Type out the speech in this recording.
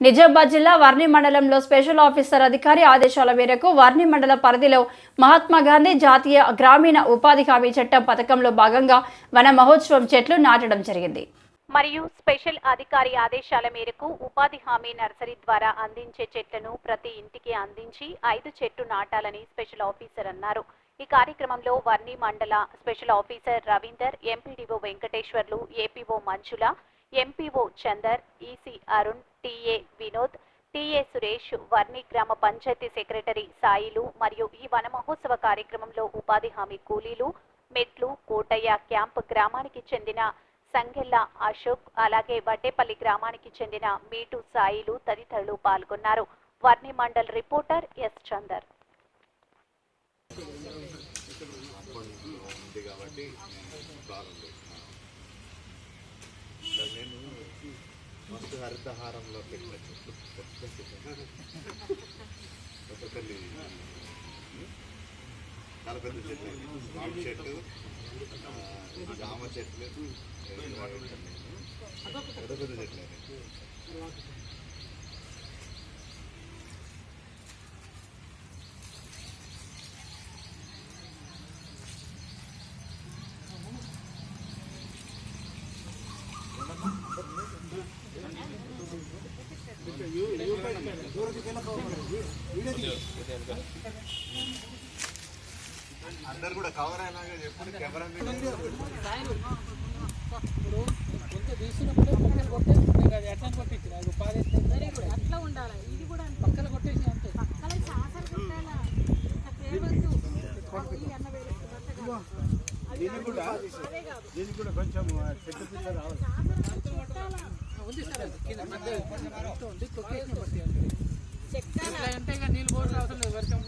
నిజామాబాద్ జిల్లా వర్ణి మండలంలో special officer అధికారి ఆదేశాల మేరకు వర్ణి మండల పరిధిలో మహాత్మా గాంధీ జాతీయ గ్రామీణ ఉపాధి హామీ చట్టం పథకంలో భాగంగా వన మహోత్సవం చెట్లు నాటడం జరిగింది. మరియు స్పెషల్ అధికారి ఆదేశాల మేరకు ఉపాధి హామీ నర్సరీ ద్వారా అందించే చెట్లను ప్రతి ఇంటికి అందించి ఐదు చెట్టు నాటాలని స్పెషల్ ఆఫీసర్ అన్నారు. ఈ కార్యక్రమంలో వర్ణి మండల special officer Ravinder MPDO Venkateswarlu APO Manjula MPO Chander EC Arun TA Vinod TA Suresh Varni గ్రామ పంచాయతీ సెక్రటరీ సాయిలు మరియు ఈ వనమహోత్సవ కార్యక్రమంలో ఉపాధి హామీ కూలీలు మెట్లు కోటయ్య క్యాంప్ గ్రామానికి చెందిన సంగెల్ల అశోక్ అలాగే వడ్డేపల్లి గ్రామానికి చెందిన మీటు సాయిలు తదితరులు పాల్గొన్నారు. Varni mandal reporter S. Chander. కాబట్టి హరితహారంలో పెట్టిన కలపెద్ద పెద్ద చెట్లు. చాలా పెద్ద చెట్లు మామిడి చెట్టు జామ చెట్లు పెద్ద పెద్ద చెట్లు. అందరు కూడా కవర్ అయినాక చెప్పుడు కెమెరా మీద ఇప్పుడు కొంత తీసుకున్నప్పుడే పక్కన కొట్టేసి అది ఎట్లా కొట్టించి అది ఉపాధి అట్లా ఉండాలి ఇది కూడా పక్కన కొట్టేసి అంతే. ఉంది సార్ అది కింద మధ్య ఇంత ఉంది తొక్కేసిన బట్టి అంతే ఎట్లా అంటే నీళ్ళు పోసిన అవసరం లేదు వర్షం